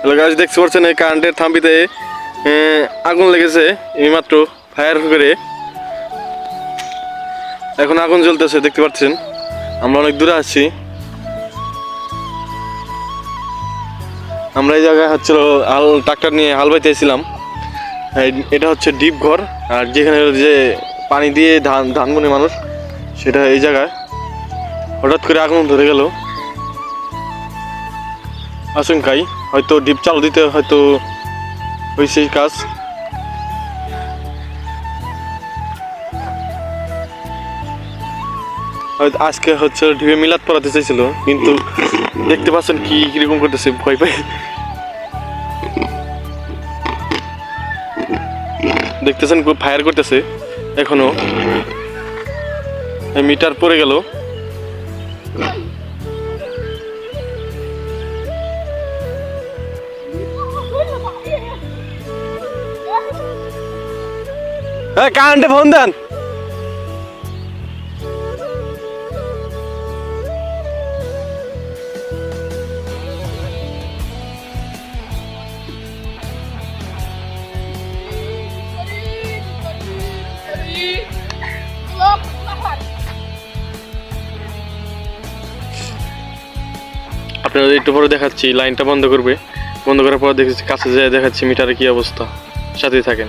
Hello দেখতে পাচ্ছেন এই কারেন্টের থাম্বিতে এ, আগুন লেগেছে এইমাত্র ফায়ার করে। এখন আগুন জ্বলতেছে দেখতে পাচ্ছেন? আমরা অনেক দূরে আছি। আমরা এই জায়গায় হচ্ছিল হাল ট্রাক্টর নিয়ে হাল বাইতেছিলাম। এটা হচ্ছে ডিপ ঘর আর যেখানে যে পানি দিয়ে ধান ধান বনে মানুষ সেটা এই জায়গায়। হঠাৎ করে আগুন ধরে গেল। আশঙ্কাই হয়তো ডিপ চালু দিতে হয়তো হয়েছে কাজ। হয়তো আজকে হচ্ছে ডিপে মিলাদ পড়াতে চাইছিল, কিন্তু দেখতে পাচ্ছেন কি কীরকম করতেছে, ভয় পাই দেখতেছেন খুব ফায়ার করতেছে, এখনও। মিটার পড়ে গেল। কারেন্টে ফোন দেন। আপনাদের একটু পরে দেখাচ্ছি লাইনটা বন্ধ করবে। বন্ধ করার পর দেখেছি কাছে যেয়ে দেখাচ্ছি মিটারে কি অবস্থা। সাথেই থাকেন।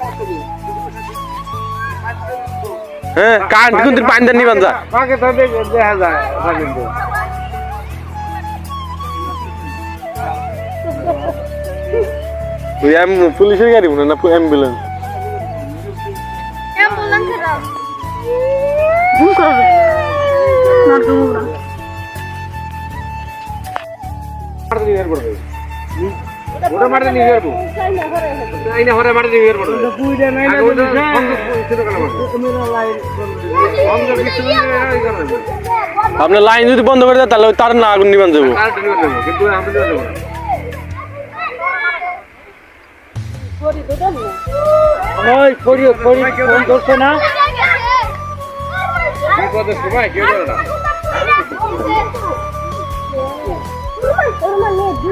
হ্যাঁ কারেন্ট কিন্তু পানি দেন নিবান যা ফাঁকে তো দেখে যায় ফাঁকে তো। ওই অ্যাম- পুলিশের গাড়ি মনে না ambulance? Yang pulang ke dalam. Buka. Nardo murah. মারতে নিয়ে বের করবে। ওটা মারতে নিয়ে বের করব। আইনা ঘরে মারতে নিয়ে বের করবে। আগে ওটা সংযোগ ছিল কেন মারবে? সংযোগ বিচ্ছিন্ন হয়ে গেলে এই কারণে। আপনার লাইন যদি বন্ধ করে দেয় তাহলে ওই তার না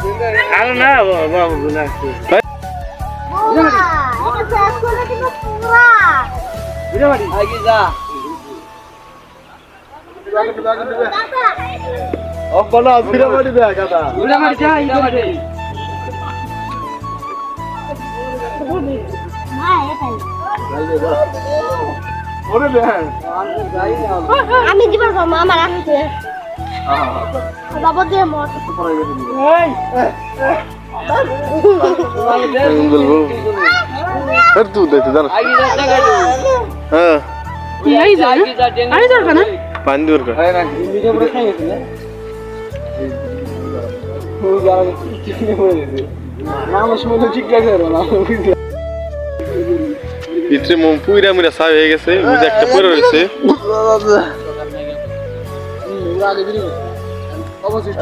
বিপদের সময় কেউ করে না আমার ঘর আছে রে হোক আর না বাবু না অব্বলা ফিরে বাড়ি দেয়া গাদা ওরে দেন আমি দিবার কম আমার আছে বাবা দিয়ে মত বলব আর তুই হ্যাঁ কর ভিতরে মোম পুইরা মুইরা সাই হয়ে গেছে একটা পড়ে রয়েছে অবশিষ্ট।